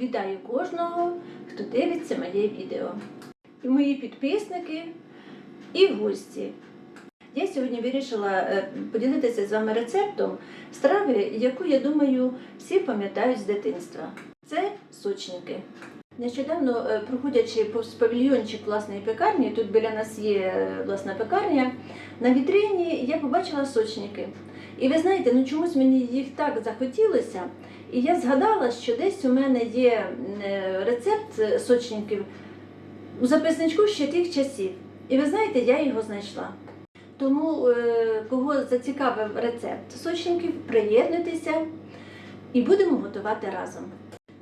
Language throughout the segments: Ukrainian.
Вітаю кожного, хто дивиться моє відео. І мої підписники, і гості. Я сьогодні вирішила е, поділитися з вами рецептом страви, яку, я думаю, всі пам'ятають з дитинства. Це сочники. Нещодавно, е, проходячи повз павільйончик власної пекарні, тут біля нас є е, власна пекарня, на вітрині я побачила сочники. І ви знаєте, ну чомусь мені їх так захотілося. І я згадала, що десь у мене є е, рецепт сочників у записничку ще тих часів. І ви знаєте, я його знайшла. Тому, е, кого зацікавив рецепт сочників, приєднуйтеся і будемо готувати разом.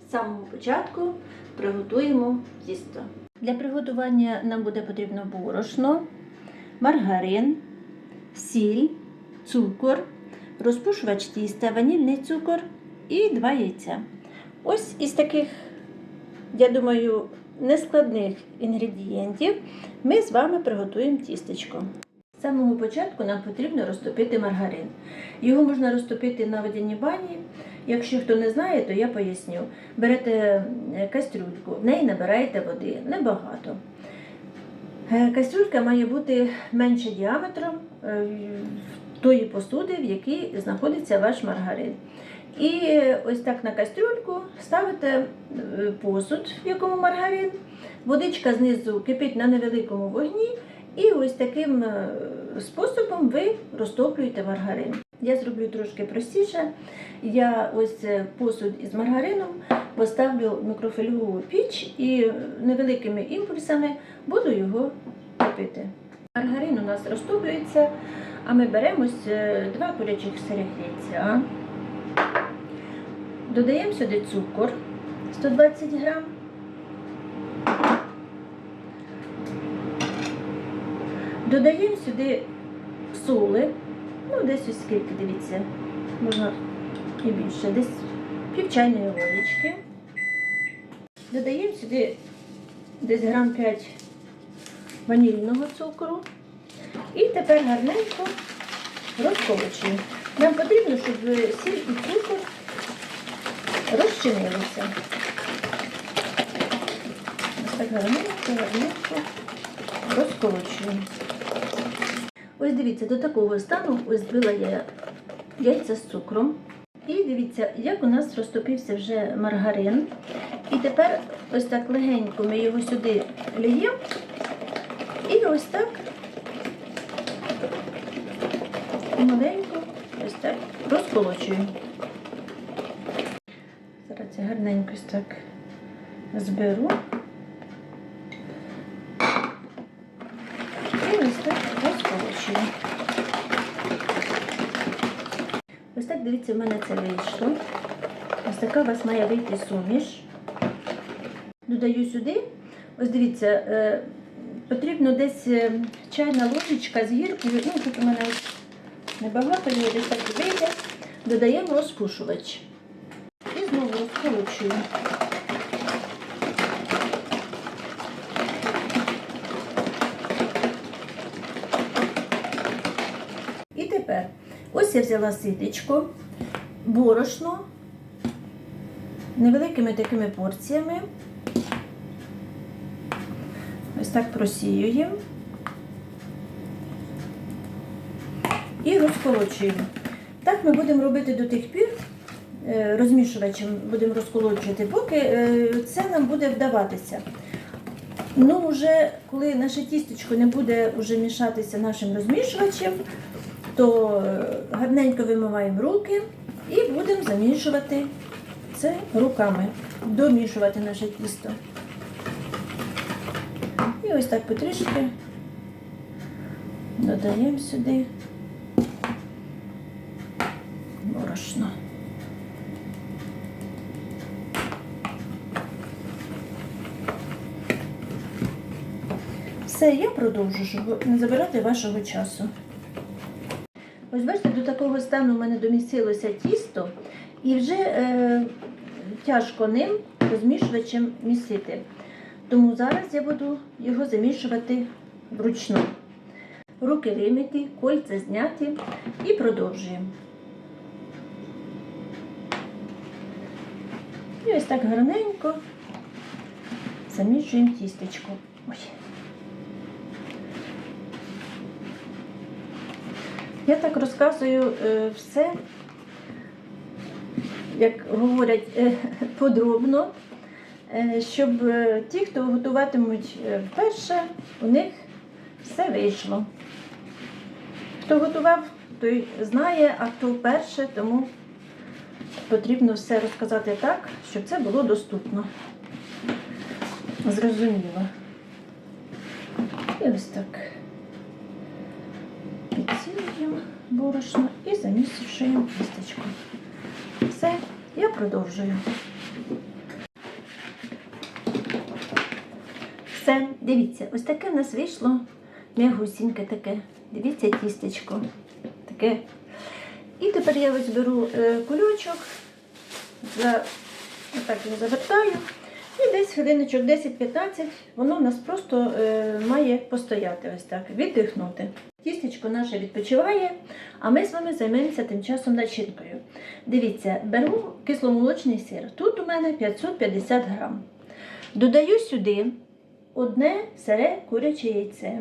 З самого початку приготуємо тісто. Для приготування нам буде потрібно борошно, маргарин, сіль, цукор, розпушувач тіста, ванільний цукор і два яйця. Ось із таких, я думаю, нескладних інгредієнтів ми з вами приготуємо тістечко. З самого початку нам потрібно розтопити маргарин. Його можна розтопити на водяній бані. Якщо хто не знає, то я поясню. Берете е, кастрюльку, в неї набираєте води, небагато. Е, Кастрюлька має бути менше діаметром е, тої посуди, в якій знаходиться ваш маргарин. І ось так на кастрюльку ставите е, посуд, в якому маргарин. Водичка знизу кипить на невеликому вогні, і ось таким е, способом ви розтоплюєте маргарин. Я зроблю трошки простіше. Я ось е, посуд із маргарином поставлю в мікрофильову піч і невеликими імпульсами буду його топити. Маргарин у нас розтоплюється, а ми беремо е, два курячих сирих яйця. Додаємо сюди цукор 120 грам. Додаємо сюди соли, ну десь ось скільки, дивіться, можна і більше, десь пів чайної ложечки. Додаємо сюди десь грам 5 ванільного цукру. І тепер гарненько розколочуємо. Нам потрібно, щоб сіль і цукор розчинилися. Ось так гарненько, гарненько розколочуємо. Ось дивіться, до такого стану ось збила я яйця з цукром. І дивіться, як у нас розтопився вже маргарин. І тепер ось так легенько ми його сюди ліємо. І ось так маленько ось так розколочуємо. Зараз я гарненько ось так зберу. І ось так розколочую. Ось так, дивіться, в мене це вийшло. Ось така у вас має вийти суміш. Додаю сюди. Ось дивіться, е, потрібно десь е, чайна ложечка з гіркою. Ну, тут у мене небагато, його десь вийде. Додаємо розпушувач. І знову розколочуємо. І тепер ось я взяла ситечко, борошно невеликими такими порціями. Так просіюємо і розколочуємо. Так ми будемо робити до тих пір, е, розмішувачем будемо розколочувати, поки е, це нам буде вдаватися. Ну, вже коли наше тістечко не буде вже мішатися нашим розмішувачем, то е, гарненько вимиваємо руки і будемо замішувати це руками, домішувати наше тісто. Ось так потрішки додаємо сюди борошно. Все, я продовжу, щоб не забирати вашого часу. Ось бачите, до такого стану в мене домістилося тісто, і вже е, тяжко ним розмішувачем місити. Тому зараз я буду його замішувати вручну. Руки вимиті, кольця зняті і продовжуємо. І ось так гарненько замішуємо тістечко. Ой. Я так розказую е, все, як говорять, е, подробно, щоб е, ті, хто готуватимуть е, вперше, у них все вийшло. Хто готував, той знає, а хто вперше, тому потрібно все розказати так, щоб це було доступно. Зрозуміло. І ось так. Підсилюємо борошно і замішуємо кісточку. Все, я продовжую. Все, дивіться, ось таке в нас вийшло м'ягусіньке таке. Дивіться тістечко. Таке. І тепер я ось беру е, кульочок, за, отак його завертаю. І десь хвилиночок 10-15 воно у нас просто е, має постояти ось так, віддихнути. Тістечко наше відпочиває, а ми з вами займемося тим часом начинкою. Дивіться, беру кисломолочний сир. Тут у мене 550 грам. Додаю сюди одне сире куряче яйце,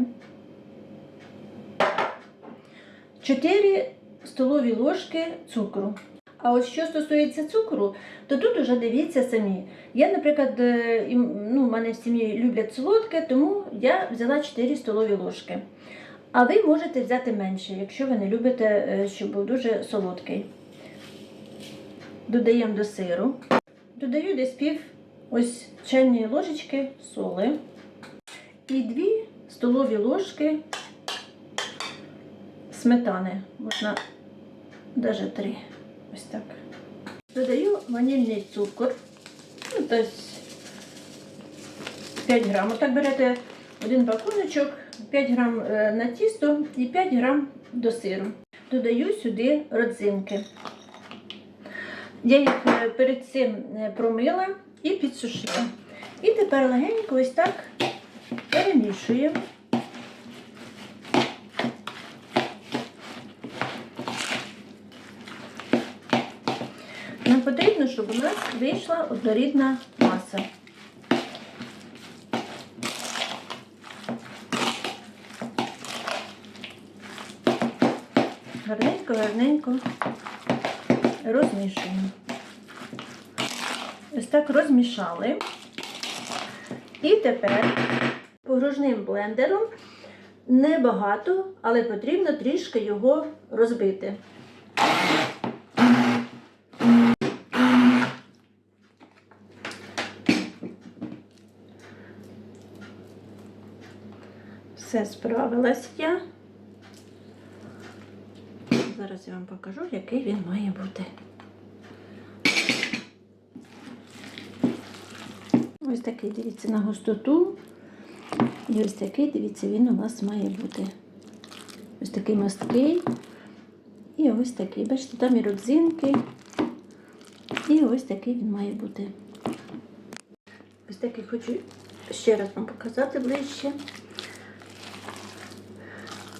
4 столові ложки цукру. А от що стосується цукру, то тут уже дивіться самі. Я, наприклад, е, ну, в мене в сім'ї люблять солодке, тому я взяла 4 столові ложки. А ви можете взяти менше, якщо ви не любите, е, щоб був дуже солодкий. Додаємо до сиру. Додаю десь пів ось чайної ложечки соли і 2 столові ложки сметани. Можна навіть 3. Ось так. Додаю ванільний цукор. Ну, десь 5 грам. Отак берете один бакуночок, 5 грам е, на тісто і 5 грам до сиру. Додаю сюди родзинки. Я їх е, перед цим е, промила і підсушила. І тепер легенько ось так перемішуємо. Нам потрібно, щоб у нас вийшла однорідна маса. Гарненько, гарненько розмішуємо. Ось так розмішали. І тепер погружним блендером небагато, але потрібно трішки його розбити. Все справилась я. Зараз я вам покажу, який він має бути. Ось такий, дивіться, на густоту. І ось такий, дивіться, він у нас має бути. Ось такий масткий. І ось такий. Бачите, там і родзинки. І ось такий він має бути. Ось такий хочу ще раз вам показати ближче.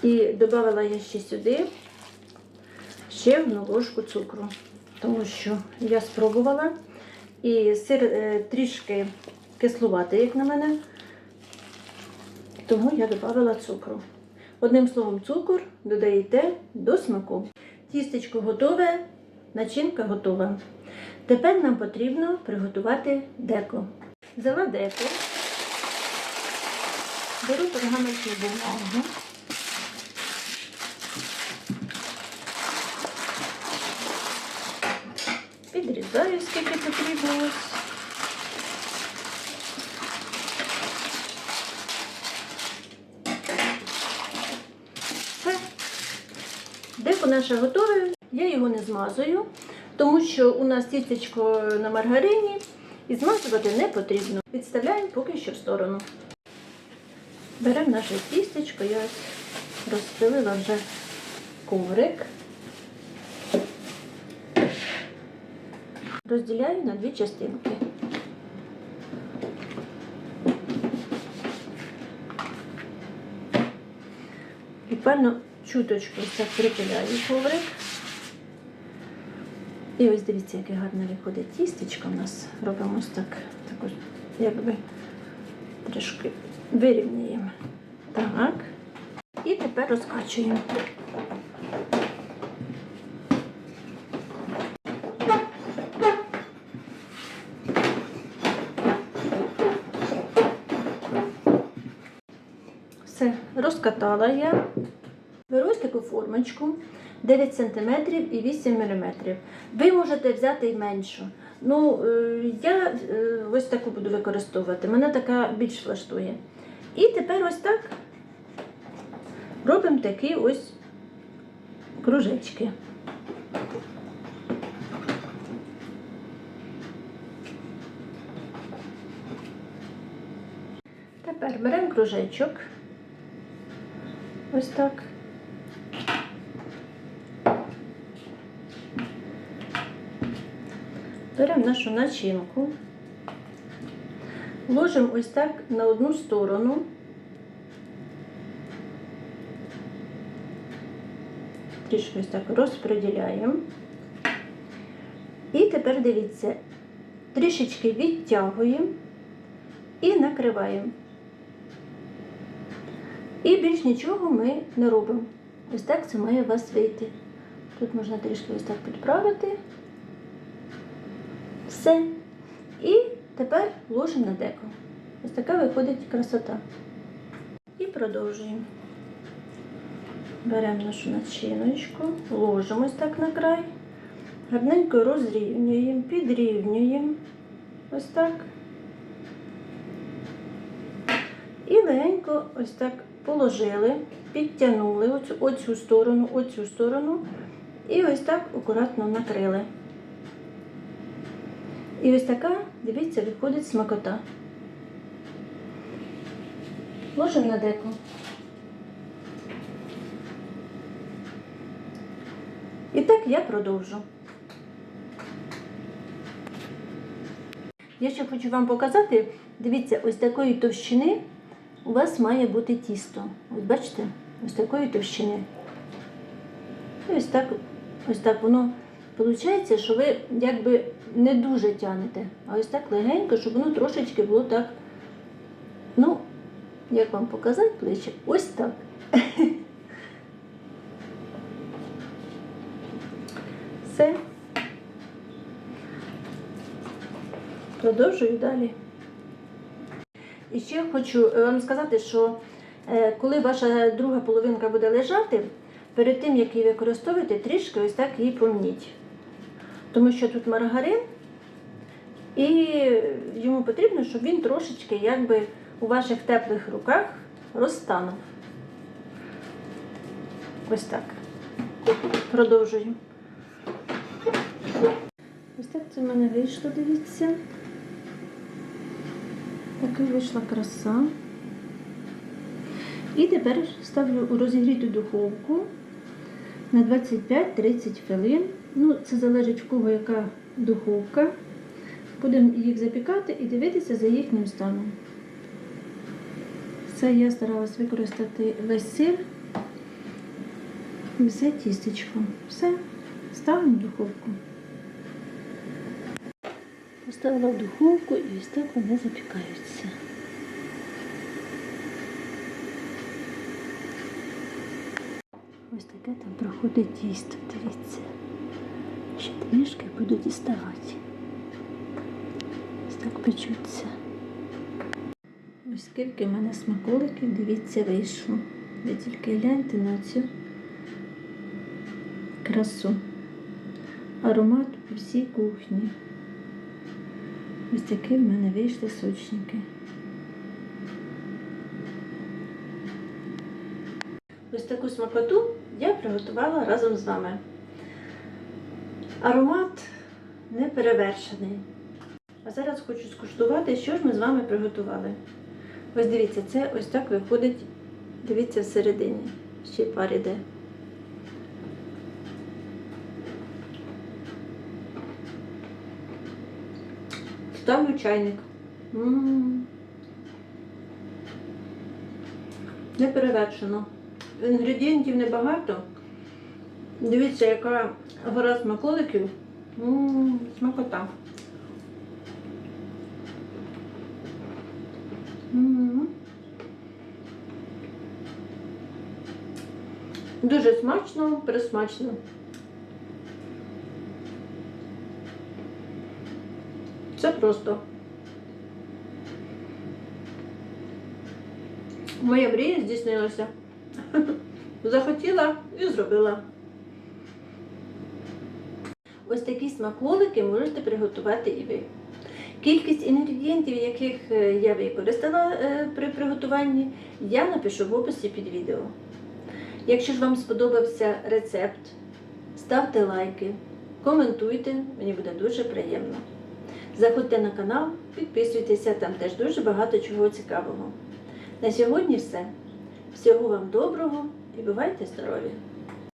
І додала я ще сюди ще одну ложку цукру, тому що я спробувала. І сир е, трішки кислуватий, як на мене, тому я додала цукру. Одним словом, цукор додаєте до смаку. Тістечко готове, начинка готова. Тепер нам потрібно приготувати деко. Взяла деко, беру пергаментну бумагу. Підрізаю, скільки потрібно. ось. Все. Наше готове. Я його не змазую, тому що у нас тістечко на маргарині і змазувати не потрібно. Відставляємо поки що в сторону. Беремо наше тістечко, я розстелила вже коврик. Розділяю на дві частинки. Буквально чуточку ось так припиляю коврик. І ось дивіться, яке гарне виходить тістечко у нас. Робимо ось так, також, якби трішки вирівнюємо. Так. І тепер розкачуємо. Все, розкатала я. Таку формочку 9 см і 8 мм. Ви можете взяти і меншу. Ну, е, я е, ось таку буду використовувати. Мене така більш влаштує. І тепер ось так робимо такі ось кружечки. Тепер беремо кружечок. Ось так. Беремо нашу начинку, ложимо ось так на одну сторону. Трішки ось так розподіляємо. І тепер дивіться, трішечки відтягуємо і накриваємо. І більш нічого ми не робимо. Ось так це має у вас вийти. Тут можна трішки ось так підправити. Все. І тепер ложимо на деко. Ось така виходить красота. І продовжуємо. Беремо нашу начиночку, ложимо ось так на край, гарненько розрівнюємо, підрівнюємо. Ось так. І легенько ось так положили, підтягнули оцю, оцю сторону, оцю сторону. І ось так акуратно накрили. І ось така, дивіться, виходить смакота. Ложимо на деко. І так я продовжу. Я ще хочу вам показати, дивіться, ось такої товщини у вас має бути тісто. Ось бачите, ось такої товщини. І ось так, ось так воно виходить, що ви якби не дуже тянете, а ось так легенько, щоб воно трошечки було так. Ну, як вам показати плечі? Ось так. Все. Продовжую далі. І ще хочу е, вам сказати, що е, коли ваша друга половинка буде лежати, перед тим, як її використовувати, трішки ось так її помніть. Тому що тут маргарин, і йому потрібно, щоб він трошечки якби у ваших теплих руках розтанув. Ось так. Продовжуємо. Ось так це в мене вийшло, дивіться. Така вийшла краса. І тепер ставлю у розігріту духовку на 25-30 хвилин. Ну, це залежить в кого яка духовка. Будемо їх запікати і дивитися за їхнім станом. Це я старалась використати весь сир і все тістечко. Все, ставимо в духовку. Поставила в духовку і ось так вони запікаються. Ось таке проходить тісто, дивіться. Ще трішки буду діставати. Ось так печуться. Ось скільки в мене смаколиків, дивіться, вийшло. Ви тільки гляньте на цю красу. Аромат у всій кухні. Ось такі в мене вийшли сочники. Ось таку смакоту я приготувала разом з вами. Аромат не перевершений. А зараз хочу скуштувати, що ж ми з вами приготували. Ось дивіться, це ось так виходить, дивіться, всередині. Ще пар іде. Ставлю чайник. М. Не перевершено. Інгредієнтів небагато. Дивіться, яка гора смаколиків. Ммм, смакота. М. Дуже смачно, присмачно. Це просто. Моя мрія здійснилася. Захотіла і зробила. Ось такі смаколики можете приготувати і ви. Кількість інгредієнтів, яких е, я використала е, при приготуванні, я напишу в описі під відео. Якщо ж вам сподобався рецепт, ставте лайки, коментуйте, мені буде дуже приємно. Заходьте на канал, підписуйтеся, там теж дуже багато чого цікавого. На сьогодні все. Всього вам доброго і бувайте здорові!